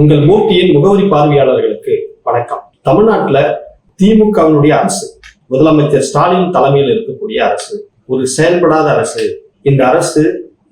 உங்கள் மூர்த்தியின் முகவரி பார்வையாளர்களுக்கு வணக்கம். தமிழ்நாட்டில் திமுகவினுடைய அரசு முதலமைச்சர் ஸ்டாலின் தலைமையில் இருக்கக்கூடிய அரசு ஒரு செயல்படாத அரசு இந்த அரசு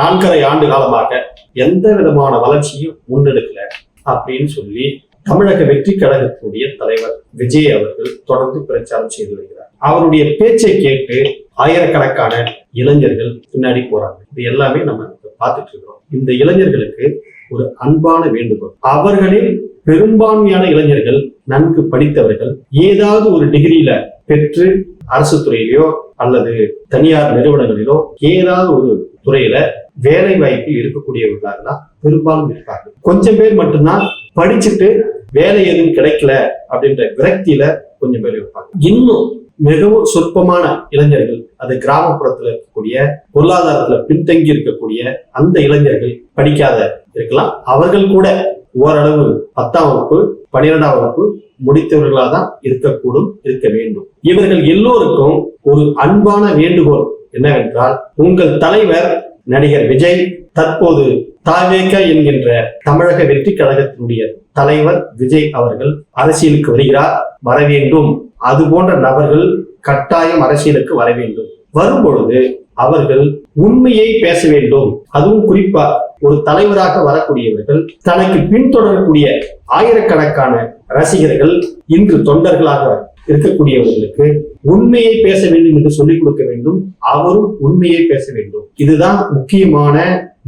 நான்கரை ஆண்டு காலமாக எந்த விதமான வளர்ச்சியும் முன்னெடுக்கல அப்படின்னு சொல்லி தமிழக வெற்றி கழகத்தினுடைய தலைவர் விஜய் அவர்கள் தொடர்ந்து பிரச்சாரம் செய்து வருகிறார். அவருடைய பேச்சை கேட்டு ஆயிரக்கணக்கான இளைஞர்கள் பின்னாடி போறாங்க. இது எல்லாமே நம்ம பார்த்துட்டு இருக்கிறோம். இந்த இளைஞர்களுக்கு ஒரு அன்பான வேண்டுகோள். அவர்களில் பெரும்பான்மையான இளைஞர்கள் நன்கு படித்தவர்கள் ஏதாவது ஒரு டிகிரியில பெற்று அரசு துறையிலோ அல்லது தனியார் நிறுவனங்களிலோ ஏதாவது ஒரு துறையில வேலை வாய்ப்பில் இருக்கக்கூடியவர்களாக தான் பெரும்பாலும் இருப்பாங்க கொஞ்சம் பேர் மட்டும்தான் படிச்சுட்டு வேலை எதுவும் கிடைக்கல அப்படின்ற விரக்தியில கொஞ்சம் பேர் இருப்பாங்க. இன்னும் மிகவும் சொற்பமான இளைஞர்கள் அது கிராமப்புறத்துல இருக்கக்கூடிய பொருளாதாரத்துல பின்தங்கி இருக்கக்கூடிய அந்த இளைஞர்கள் படிக்காத இருக்கலாம். அவர்கள் கூட ஓரளவு பத்தாம் வகுப்பு பனிரெண்டாம் வகுப்பு முடித்தவர்களாக தான் இருக்கக்கூடும் இருக்க வேண்டும். இவர்கள் எல்லோருக்கும் ஒரு அன்பான வேண்டுகோள் என்னவென்றால் உங்கள் தலைவர் நடிகர் விஜய் தற்போது தாவேக என்கின்ற தமிழக வெற்றி கழகத்தினுடைய தலைவர் விஜய் அவர்கள் அரசியலுக்கு வருகிறார் வர வேண்டும். அது போன்ற நபர்கள் கட்டாயம் அரசியலுக்கு வர வேண்டும். வரும்பொழுது அவர்கள் உண்மையை பேச வேண்டும். அதுவும் குறிப்பா ஒரு தலைவராக வரக்கூடியவர்கள் தனக்கு பின்தொடரக்கூடிய ஆயிரக்கணக்கான ரசிகர்கள் இன்று தொண்டர்களாக இருக்கக்கூடியவர்களுக்கு உண்மையை பேச வேண்டும் என்று சொல்லிக் கொடுக்க வேண்டும். அவரும் உண்மையை பேச வேண்டும். இதுதான் முக்கியமான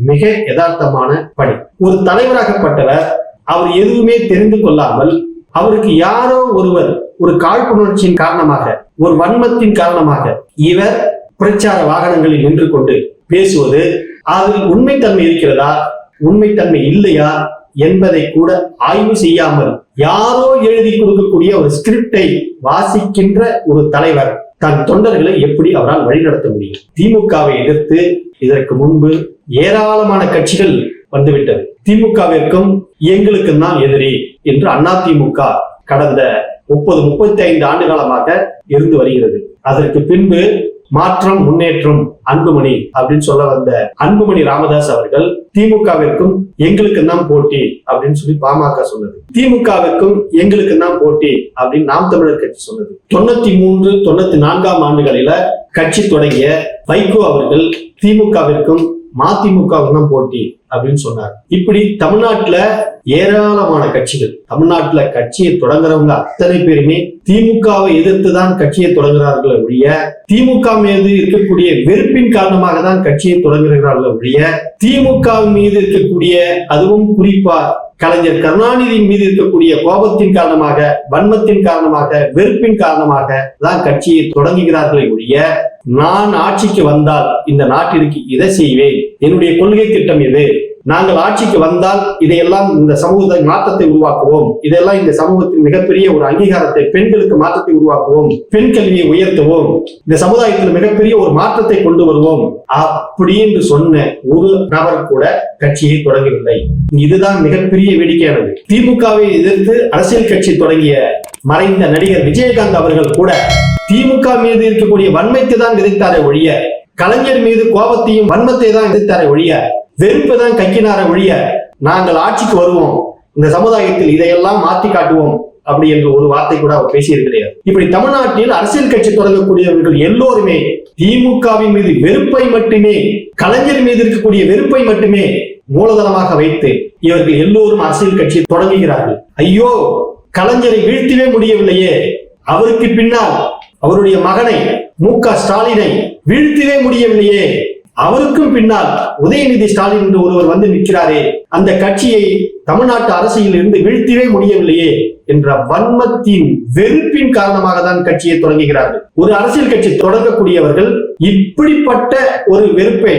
மிக யதார்த்தமான பணி. ஒரு தலைவராகப்பட்டவர் அவர் எதுவுமே தெரிந்து கொள்ளாமல் அவருக்கு யாரோ ஒருவர் ஒரு காழ்ப்புணர்ச்சியின் காரணமாக ஒரு வன்மத்தின் காரணமாக இவர் பிரச்சார வாகனங்களில் நின்று கொண்டு பேசுவது அதில் உண்மைத்தன்மை இருக்கிறதா உண்மைத்தன்மை இல்லையா என்பதை கூட ஆய்வு செய்யாமல் யாரோ எழுதி கொடுக்கக்கூடிய ஒரு ஸ்கிரிப்டை வாசிக்கின்ற ஒரு தலைவர் தன் தொண்டர்களை எப்படி அவரால் வழிநடத்த முடியும்? திமுகவை எதிர்த்து இதற்கு முன்பு ஏராளமான கட்சிகள் வந்துவிட்டது. திமுகவிற்கும் எங்களுக்கும் தான் எதிரி என்று அதிமுக கடந்த முப்பது முப்பத்தி ஐந்து ஆண்டு காலமாக இருந்து வருகிறது. அதற்கு பின்பு மாற்றம் முன்னேற்றம் அன்புமணி அப்படின்னு சொல்ல வந்த அன்புமணி ராமதாஸ் அவர்கள் திமுகவிற்கும் எங்களுக்கு தான் போட்டி அப்படின்னு சொல்லி பாமக சொன்னது. திமுகவிற்கும் எங்களுக்கு தான் போட்டி அப்படின்னு நாம் தமிழர் கட்சி சொன்னது. தொண்ணூத்தி மூன்று தொண்ணூத்தி நான்காம் ஆண்டுகளில கட்சி தொடங்கிய வைகோ அவர்கள் திமுகவிற்கும் மதிமுகவுக்கு தான் போட்டி அப்படின்னு சொன்னார். இப்படி தமிழ்நாட்டுல ஏராளமான கட்சிகள் தமிழ்நாட்டுல கட்சியை தொடங்குறவங்க அத்தனை பேருமே திமுகவை எதிர்த்து தான் கட்சியை தொடங்குறார்கள் ஒழிய திமுக மீது இருக்கக்கூடிய வெறுப்பின் காரணமாக தான் கட்சியை தொடங்குகிறார்கள் ஒழிய திமுக மீது இருக்கக்கூடிய அதுவும் குறிப்பா கலைஞர் கருணாநிதியின் மீது இருக்கக்கூடிய கோபத்தின் காரணமாக வன்மத்தின் காரணமாக வெறுப்பின் காரணமாக தான் கட்சியை தொடங்குகிறார்களே ஒழிய நான் ஆட்சிக்கு வந்தால் இந்த நாட்டிற்கு இதை செய்வேன். என்னுடைய கொள்கை திட்டம் இது நாங்கள் ஆட்சிக்கு வந்தால் இதையெல்லாம் இந்த சமூக மாற்றத்தை உருவாக்குவோம். இதெல்லாம் இந்த சமூகத்தின் மிகப்பெரிய ஒரு அங்கீகாரத்தை பெண்களுக்கு மாற்றத்தை உருவாக்குவோம். பெண் கல்வியை உயர்த்துவோம். இந்த சமுதாயத்தில் மிகப்பெரிய ஒரு மாற்றத்தை கொண்டு வருவோம். அப்படி என்று சொன்ன ஒரு நபர் கூட கட்சியை தொடங்கவில்லை. இதுதான் மிகப்பெரிய வேடிக்கையானது. திமுகவை எதிர்த்து அரசியல் கட்சி தொடங்கிய மறைந்த நடிகர் விஜயகாந்த் அவர்கள் கூட திமுக மீது இருக்கக்கூடிய வன்மைக்கு தான் விதைத்தாரே ஒழிய கலைஞர் மீது கோபத்தையும் வன்மத்தை தான் விதைத்தாரே ஒழிய வெறுப்பை தான் கக்கினார ஒழிய நாங்கள் ஆட்சிக்கு வருவோம். இந்த சமுதாயத்தில் இதையெல்லாம் மாத்தி காட்டுவோம் அப்படி என்று ஒரு வார்த்தை கூட அவர் பேசியது கிடையாது. இப்படி தமிழ்நாட்டில் அரசியல் கட்சி தொடங்கக்கூடியவர்கள் எல்லோருமே திமுகவின் மீது வெறுப்பை மட்டுமே கலைஞர் மீது இருக்கக்கூடிய வெறுப்பை மட்டுமே மூலதனமாக வைத்து இவர்கள் எல்லோரும் அரசியல் கட்சி தொடங்குகிறார்கள். ஐயோ கலைஞரை வீழ்த்தவே முடியவில்லையே. அவருக்கு பின்னால் அவருடைய மகனை மு க ஸ்டாலினை வீழ்த்தவே முடியவில்லையே. அவருக்கும் பின்னால் உதயநிதி ஸ்டாலின் என்று ஒருவர் வந்து நிற்கிறாரே அந்த கட்சியை தமிழ்நாட்டு அரசியல் இருந்து வீழ்த்தவே முடியவில்லையே என்ற வன்மத்தின் வெறுப்பின் காரணமாக தான் கட்சியை தொடங்குகிறார்கள். ஒரு அரசியல் கட்சி தொடங்கக்கூடியவர்கள் இப்படிப்பட்ட ஒரு வெறுப்பை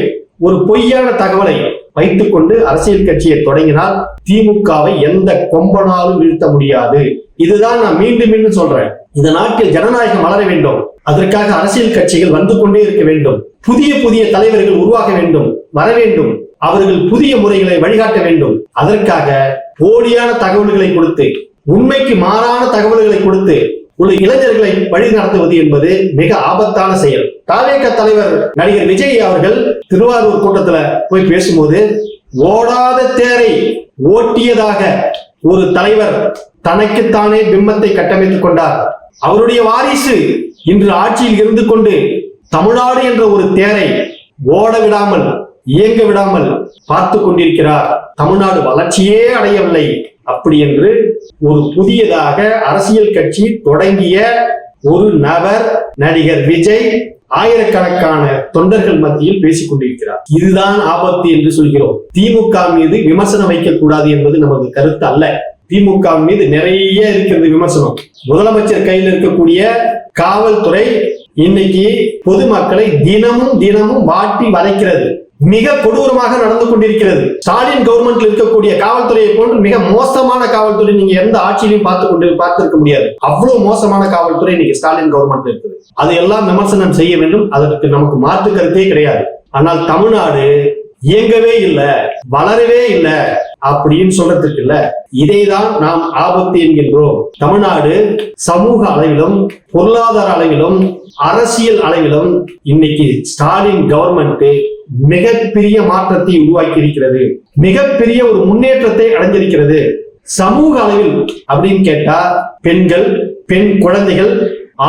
ஒரு பொய்யான தகவலை வைத்துக் கொண்டு அரசியல் கட்சியை தொடங்கினால் திமுகவை எந்த கொம்பனாலும் வீழ்த்த முடியாது. இதுதான் நான் மீண்டும் மீண்டும் சொல்றேன். இந்த நாட்டில் ஜனநாயகம் வளர வேண்டும். அதற்காக அரசியல் கட்சிகள் வந்து கொண்டே இருக்க வேண்டும். புதிய புதிய தலைவர்கள் உருவாக வேண்டும் வர வேண்டும். அவர்கள் புதிய முறைகளை வழிகாட்ட வேண்டும். அதற்காக போலியான தகவல்களை கொடுத்து உண்மைக்கு மாறான தகவல்களை கொடுத்து உள்ள இளைஞர்களை வழி நடத்துவது என்பது மிக ஆபத்தான செயல். தாவேக தலைவர் நடிகர் விஜய் அவர்கள் திருவாரூர் கூட்டத்துல போய் பேசும்போது ஓடாத தேரை ஓட்டியதாக ஒரு தலைவர் தனக்குத்தானே பிம்பத்தை கட்டமைத்துக் கொண்டார். அவருடைய வாரிசு இன்று ஆட்சியில் இருந்து கொண்டு தமிழ்நாடு என்ற ஒரு தேரை ஓட விடாமல் இயங்க விடாமல் பார்த்து கொண்டிருக்கிறார். தமிழ்நாடு வளர்ச்சியே அடையவில்லை அப்படி என்று ஒரு புதியதாக அரசியல் கட்சி தொடங்கிய ஒரு நபர் நடிகர் விஜய் ஆயிரக்கணக்கான தொண்டர்கள் மத்தியில் பேசிக் கொண்டிருக்கிறார். இதுதான் ஆபத்து என்று சொல்கிறோம். திமுக மீது விமர்சனம் வைக்கக்கூடாது என்பது நமது கருத்து அல்ல. திமுக மீது நிறைய இருக்கிறது விமர்சனம். முதலமைச்சர் கையில் இருக்கக்கூடிய காவல்துறை இன்னைக்கு பொதுமக்களை தினமும் தினமும் வாட்டி வதைக்கிறது. மிக கொடூரமாக நடந்து கொண்டிருக்கிறது. ஸ்டாலின் கவர்மெண்ட்ல இருக்கக்கூடிய காவல்துறையை போன்று மிக மோசமான காவல்துறை நீங்க எந்த ஆட்சியிலையும் பார்த்து கொண்டு பார்த்திருக்க முடியாது. அவ்வளவு மோசமான காவல்துறை இன்னைக்கு ஸ்டாலின் கவர்மெண்ட் இருக்குது. அது எல்லாம் விமர்சனம் செய்ய வேண்டும். அதற்கு நமக்கு மாற்று கருத்தே கிடையாது. ஆனால் தமிழ்நாடு இயங்கவே இல்லை வளரவே இல்லை. அப்படின்னு சொல்றதுக்கு இல்ல இதைதான் நாம் ஆபத்து என்கின்றோம். தமிழ்நாடு சமூக அளவிலும் பொருளாதார அளவிலும் அரசியல் அளவிலும் இன்னைக்கு ஸ்டாலின் கவர்மெண்ட் மிகப்பெரிய மாற்றத்தை உருவாக்கி இருக்கிறது மிகப்பெரிய ஒரு முன்னேற்றத்தை அடைஞ்சிருக்கிறது சமூக அளவில் அப்படின்னு கேட்டா பெண்கள் பெண் குழந்தைகள்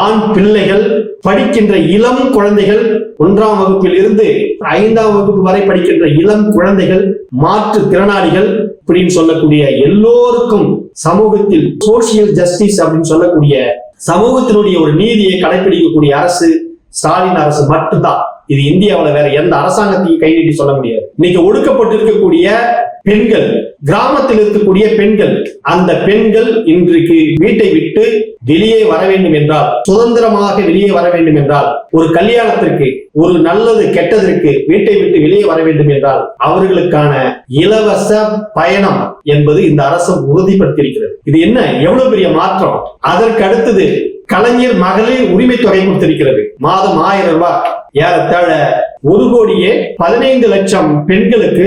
ஆண் பிள்ளைகள் படிக்கின்ற இளம் குழந்தைகள் ஒன்றாம் வகுப்பில் இருந்து ஐந்தாம் வகுப்பு வரை படிக்கின்ற இளம் குழந்தைகள் மாற்று திறனாளிகள் அப்படின்னு சொல்லக்கூடிய எல்லோருக்கும் சமூகத்தில் சோசியல் ஜஸ்டிஸ் அப்படின்னு சொல்லக்கூடிய சமூகத்தினுடைய ஒரு நீதியை கடைபிடிக்கக்கூடிய அரசு ஸ்டாலின் அரசு மட்டும்தான். இது இந்தியாவுல வேற எந்த அரசாங்கத்தையும் கை நீட்டி சொல்ல முடியாது. இன்னைக்கு ஒடுக்கப்பட்டிருக்கக்கூடிய பெண்கள் கிராமத்தில் இருக்கக்கூடிய பெண்கள் அந்த பெண்கள் இன்றைக்கு வீட்டை விட்டு வெளியே வர வேண்டும் என்றால் சுதந்திரமாக வெளியே வர வேண்டும் என்றால் ஒரு கல்யாணத்திற்கு ஒரு நல்லது கெட்டதற்கு வீட்டை விட்டு வெளியே வர வேண்டும் என்றால் அவர்களுக்கான இலவச பயணம் என்பது இந்த அரசு உறுதிப்படுத்தியிருக்கிறது. இது என்ன? எவ்வளவு பெரிய மாற்றம்? அதற்கு அடுத்தது கலைஞர் மகளிர் உரிமை தொகை கொடுத்திருக்கிறது. மாதம் ஆயிரம் ரூபாய். ஏறத்தாழ ஒரு கோடியே பதினைந்து லட்சம் பெண்களுக்கு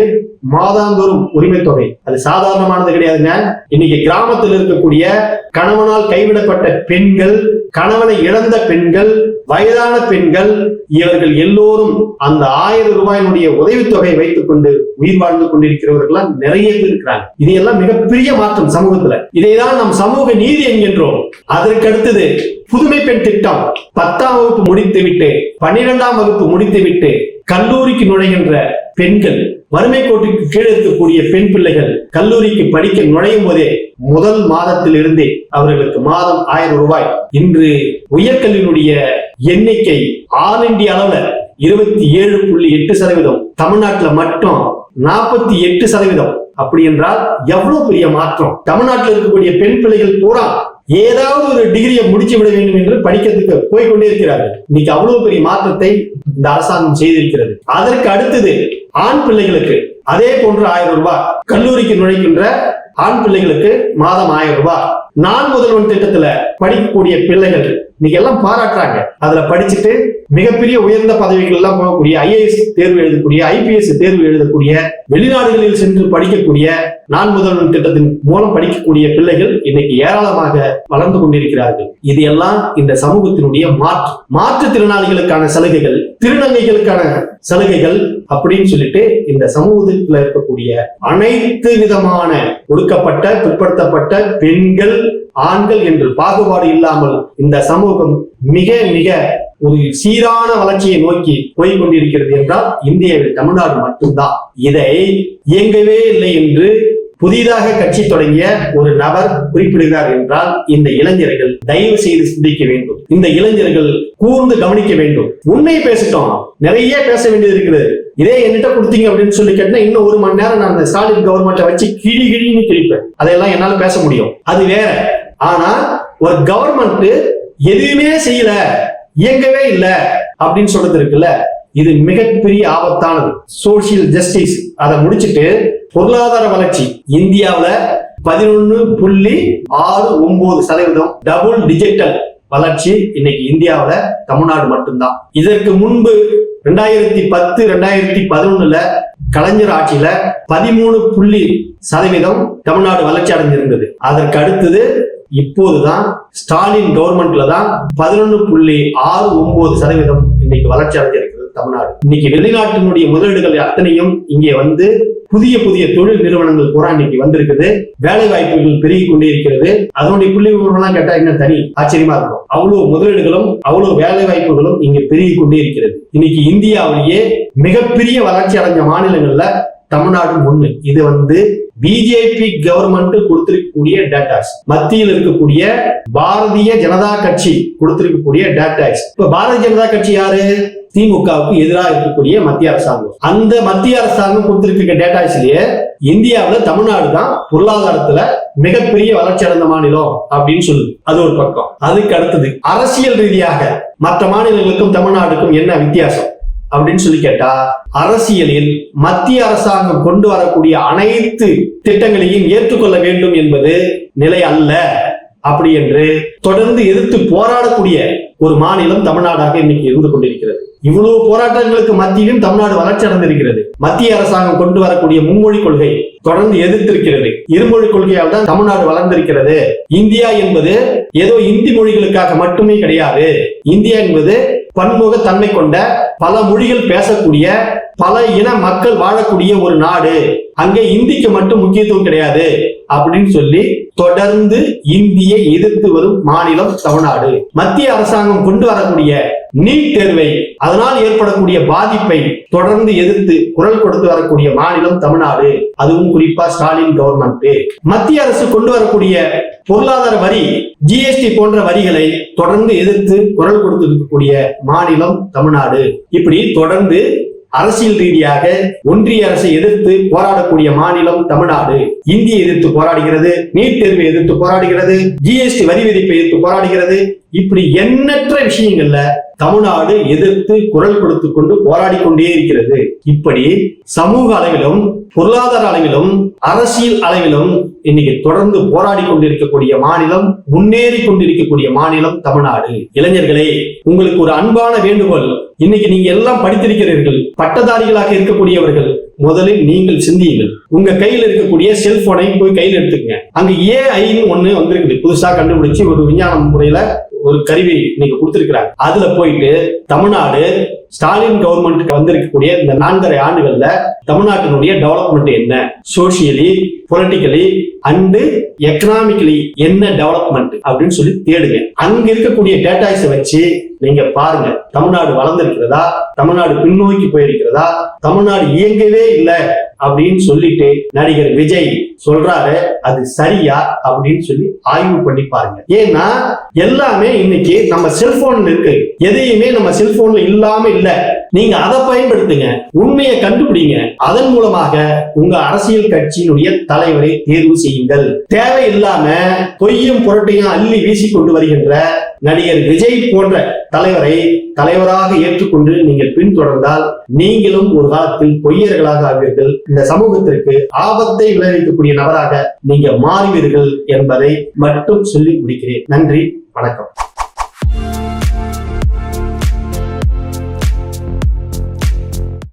மாதாந்தோறும் உரிமை தொகை அது சாதாரணமானது கிடையாதுங்க இன்னைக்கு கிராமத்தில் இருக்கக்கூடிய கணவனால் கைவிடப்பட்ட பெண்கள் கணவனை இழந்த பெண்கள் வயதான பெண்கள் இவர்கள் எல்லோரும் அந்த ஆயிரம் ரூபாயினுடைய உதவித்தொகையை வைத்துக் கொண்டு உயிர் வாழ்ந்து கொண்டிருக்கிறவர்கள் நிறைய பேர் இருக்கிறாங்க. இது எல்லாம் மிகப்பெரிய மாற்றம் சமூகத்துல. இதைதான் நம் சமூக நீதி என்கின்றோம். அதற்கடுத்தது புதுமை பெண் திட்டம். பத்தாம் வகுப்பு முடித்துவிட்டு பன்னிரெண்டாம் வகுப்பு முடித்துவிட்டு கல்லூரிக்கு நுழைகின்ற பெண்கள். வறுமை கோட்டிற்கு கீழே இருக்கக்கூடிய பெண் பிள்ளைகள் கல்லூரிக்கு படிக்க நுழையும் போதே முதல் மாதத்தில் இருந்தே அவர்களுக்கு மாதம் ஆயிரம் ரூபாய். இன்று உயர்கல்வியினுடைய எண்ணிக்கை ஆல் இண்டிய அளவுல இருபத்தி ஏழு புள்ளி எட்டு சதவீதம். தமிழ்நாட்டுல மட்டும் நாற்பத்தி எட்டு சதவீதம். அப்படி என்றால் எவ்வளவு பெரிய மாற்றம்? தமிழ்நாட்டில் இருக்கக்கூடிய பெண் பிள்ளைகள் பூரா ஏதாவது ஒரு டிகிரியை முடிச்சு விட வேண்டும் என்று படிக்கிறதுக்கு போய்கொண்டே இருக்கிறார்கள். இன்னைக்கு அவ்வளவு பெரிய மாற்றத்தை இந்த அரசாங்கம் செய்திருக்கிறது. அதற்கு அடுத்தது ஆண் பிள்ளைகளுக்கு அதே போன்று ஆயிரம் ரூபாய் கல்லூரிக்கு நுழைக்கின்ற ஆண் பிள்ளைகளுக்கு மாதம் ஆயிரம் ரூபாய். நான் முதல்வன் திட்டத்துல படிக்கக்கூடிய பிள்ளைகள் இன்னைக்கு எல்லாம் பாராட்டுறாங்க. அதுல படிச்சுட்டு மிகப்பெரிய உயர்ந்த பதவிகள் எல்லாம் போகக்கூடிய ஐஏஎஸ் தேர்வு எழுதக்கூடிய ஐபிஎஸ் தேர்வு எழுதக்கூடிய வெளிநாடுகளில் சென்று படிக்கக்கூடிய நான் முதல்வன் திட்டத்தின் மூலம் படிக்கக்கூடிய பிள்ளைகள் இன்னைக்கு ஏராளமாக வளர்ந்து கொண்டிருக்கிறார்கள். இது எல்லாம் இந்த சமூகத்தினுடைய மாற்று மாற்றுத்திறனாளிகளுக்கான சலுகைகள் திருநங்கைகளுக்கான சலுகைகள் அப்படின்னு சொல்லிட்டு இந்த சமூகத்தில் இருக்கக்கூடிய அனைத்து விதமான ஒடுக்கப்பட்ட பிற்படுத்தப்பட்ட பெண்கள் ஆண்கள் என்று பாகுபாடு இல்லாமல் இந்த சமூகம் மிக மிக ஒரு சீரான வளர்ச்சியை நோக்கி போய் கொண்டிருக்கிறது என்றால் இந்தியாவில் தமிழ்நாடு மட்டும்தான். இதை இயங்கவே இல்லை என்று புதிதாக கட்சி தொடங்கிய ஒரு நபர் குறிப்பிடுகிறார் என்றால் இந்த இளைஞர்கள் தயவு செய்து சிந்திக்க வேண்டும். இந்த இளைஞர்கள் கூர்ந்து கவனிக்க வேண்டும். உண்மை பேசட்டும். நிறைய பேச வேண்டியது இருக்கிறது. இதே என்கிட்ட கொடுத்தீங்க அப்படின்னு சொல்லி கேட்டா இன்னும் ஒரு மணி நேரம் நான் ஸ்டாலின் கவர்மெண்ட்டை வச்சு கிழி கிழின்னு கிழிப்பேன். அதையெல்லாம் என்னால பேச முடியும். அது வேற. ஆனா ஒரு கவர்மெண்ட் எதுவுமே செய்யல இயங்கவே இல்லை அப்படின்னு சொல்றது இருக்குல்ல இது மிகப்பெரிய ஆபத்தானது. சோசியல் ஜஸ்டிஸ் அதை முடிச்சிட்டு பொருளாதார வளர்ச்சி. இந்தியாவில பதினொன்னு புள்ளி ஆறு ஒன்பது சதவீதம் டபுள் டிஜிட்டல் வளர்ச்சி இன்னைக்கு இந்தியாவில் தமிழ்நாடு மட்டும்தான். இதற்கு முன்பு ரெண்டாயிரத்தி பத்து ரெண்டாயிரத்தி பதினொன்னுல கலைஞர் ஆட்சியில பதிமூணு புள்ளி சதவீதம் தமிழ்நாடு வளர்ச்சி அடைஞ்சிருந்தது. அதற்கு அடுத்தது இப்போதுதான் ஸ்டாலின் கவர்மெண்ட்ல தான் பதினொன்னு புள்ளி ஆறு ஒன்பது சதவீதம் இன்னைக்கு வளர்ச்சி அடைஞ்சிருக்கு. தமிழ்நாடு. இன்னைக்கு வெளிநாட்டினுடைய முதலீடுகள் அத்தனையும் இங்கே வந்து புதிய புதிய தொழில் நிறுவனங்கள் பூரா இன்னைக்கு வந்திருக்குது. வேலை வாய்ப்புகள் பெருகி கொண்டே இருக்கிறது. அதனுடைய புள்ளி விவரம்லாம் கேட்டா என்ன தனி? ஆச்சரியமா இருக்கும். அவ்வளவு முதலீடுகளும் அவ்வளவு வேலை வாய்ப்புகளும் இங்க பெருகி கொண்டே இருக்கிறது. இன்னைக்கு இந்தியாவிலேயே மிகப்பெரிய வளர்ச்சி அடைஞ்ச மாநிலங்கள்ல தமிழ்நாடு ஒண்ணு. இது வந்து பிஜேபி கவர்மெண்ட் கொடுத்திருக்கக்கூடிய டேட்டாஸ் மத்தியில் இருக்கக்கூடிய பாரதிய ஜனதா கட்சி கொடுத்திருக்கக்கூடிய டேட்டாஸ் இப்ப பாரதிய ஜனதா கட்சி யாரு? திமுகவுக்கு எதிராக இருக்கக்கூடிய மத்திய அரசாங்கம். அந்த மத்திய அரசாங்கம் கொடுத்திருக்க டேட்டாஸ்லயே இந்தியாவுல தமிழ்நாடு தான் பொருளாதாரத்துல மிகப்பெரிய வளர்ச்சி அடைந்த மாநிலம் அப்படின்னு சொல்லுது. அது ஒரு பக்கம். அதுக்கு அடுத்தது அரசியல் ரீதியாக மற்ற மாநிலங்களுக்கும் தமிழ்நாடுக்கும் என்ன வித்தியாசம் அப்படின்னு சொல்லி கேட்டா அரசியலில் மத்திய அரசாங்கம் கொண்டு வரக்கூடிய அனைத்து திட்டங்களையும் ஏற்றுக்கொள்ள வேண்டும் என்பது நிலை அல்ல. அப்படி என்று தொடர்ந்து எதிர்த்து போராடக்கூடிய ஒரு மாநிலம் தமிழ்நாடாக இன்னைக்கு இருந்து கொண்டிருக்கிறது. இவ்வளவு போராட்டங்களுக்கு மத்தியிலும் தமிழ்நாடு வளர்ச்சி அடைந்திருக்கிறது. மத்திய அரசாங்கம் கொண்டு வரக்கூடிய மும்மொழி கொள்கை தொடர்ந்து எதிர்த்திருக்கிறது. இருமொழி கொள்கையால் தான் தமிழ்நாடு வளர்ந்திருக்கிறது. இந்தியா என்பது ஏதோ இந்தி மொழிகளுக்காக மட்டுமே கிடையாது. இந்தியா என்பது பன்முக தன்மை கொண்ட பல மொழிகள் பேசக்கூடிய பல இன மக்கள் வாழக்கூடிய ஒரு நாடு. அங்கே இந்திக்கு மட்டும் முக்கியத்துவம் கிடையாது. அப்படின்னு சொல்லி தொடர்ந்து இந்தியை எதிர்த்து வரும் மாநிலம் தமிழ்நாடு. மத்திய அரசாங்கம் கொண்டு வரக்கூடிய நீட் தேர்வை அதனால் ஏற்படக்கூடிய பாதிப்பை தொடர்ந்து எதிர்த்து குரல் கொடுத்து வரக்கூடிய மாநிலம் தமிழ்நாடு. அதுவும் குறிப்பா ஸ்டாலின் கவர்மெண்ட். மத்திய அரசு கொண்டு வரக்கூடிய பொருளாதார வரி ஜிஎஸ்டி போன்ற வரிகளை தொடர்ந்து எதிர்த்து குரல் கொடுத்து இருக்கக்கூடிய மாநிலம் தமிழ்நாடு. இப்படி தொடர்ந்து அரசியல் ரீதியாக ஒன்றிய அரசை எதிர்த்து போராடக்கூடிய மாநிலம் தமிழ்நாடு. இந்தியை எதிர்த்து போராடுகிறது நீட் தேர்வை எதிர்த்து போராடுகிறது ஜிஎஸ்டி வரி விதிப்பை எதிர்த்து போராடுகிறது. இப்படி எண்ணற்ற விஷயங்கள்ல தமிழ்நாடு எதிர்த்து குரல் கொடுத்து கொண்டு போராடி கொண்டே இருக்கிறது. இப்படி சமூக அளவிலும் பொருளாதார அளவிலும் அரசியல் அளவிலும் இன்னைக்கு தொடர்ந்து போராடி கொண்டிருக்கக்கூடிய மாநிலம் முன்னேறி கொண்டிருக்கக்கூடிய மாநிலம் தமிழ்நாடு. இளைஞர்களே உங்களுக்கு ஒரு அன்பான வேண்டுகோள். இன்னைக்கு நீங்க எல்லாம் படித்திருக்கிறீர்கள் பட்டதாரிகளாக இருக்கக்கூடியவர்கள் முதலில் நீங்கள் சிந்தியுங்கள். உங்க கையில் இருக்கக்கூடிய செல்போனை போய் கையில் எடுத்துக்கங்க. அங்க ஏஐன்னு ஒண்ணு வந்திருக்குது. புதுசா கண்டுபிடிச்சு ஒரு விஞ்ஞான முறையில ஒரு கருவி நீங்க கொடுத்திருக்கிறாங்க. அதுல போயிட்டு தமிழ்நாடு ஸ்டாலின் கவர்மெண்ட்டுக்கு வந்திருக்கக்கூடிய இந்த நான்கரை ஆண்டுகள்ல தமிழ்நாட்டினுடைய டெவலப்மெண்ட் என்ன? சோசியலி பொலிட்டிக்கலி அண்டு எக்கனாமிக்கலி என்ன டெவலப்மெண்ட் அப்படின்னு சொல்லி தேடுங்க. அங்க இருக்கக்கூடிய டேட்டாஸை வச்சு நீங்க பாருங்க தமிழ்நாடு வளர்ந்திருக்கிறதா? தமிழ்நாடு பின்னோக்கி போயிருக்கிறதா? தமிழ்நாடு இயங்கவே இல்லை அப்படின்னு சொல்லிட்டு நடிகர் விஜய் சொல்றாரு அது சரியா அப்படின்னு சொல்லி ஆய்வு பண்ணி பாருங்க. ஏன்னா எல்லாமே இன்னைக்கு நம்ம செல்போன்ல இருக்கு. எதையுமே நம்ம செல்போன்ல இல்லாம இல்லை. நீங்க அதை பயன்படுத்துங்க உண்மையை கண்டுபிடிங்க. அதன் மூலமாக உங்க அரசியல் கட்சியினுடைய தலைவரை தேர்வு செய்யுங்கள். தேவையில்லாம பொய்யும் புரட்டையும் அள்ளி வீசி கொண்டு வருகின்ற நடிகர் விஜய் போன்ற தலைவரை தலைவராக ஏற்றுக்கொண்டு நீங்கள் பின்தொடர்ந்தால் நீங்களும் ஒரு காலத்தில் பொய்யர்களாக ஆவீர்கள். இந்த சமூகத்திற்கு ஆபத்தை விளைவிக்கக்கூடிய நபராக நீங்க மாறுவீர்கள் என்பதை மட்டும் சொல்லி முடிக்கிறேன் நன்றி வணக்கம்.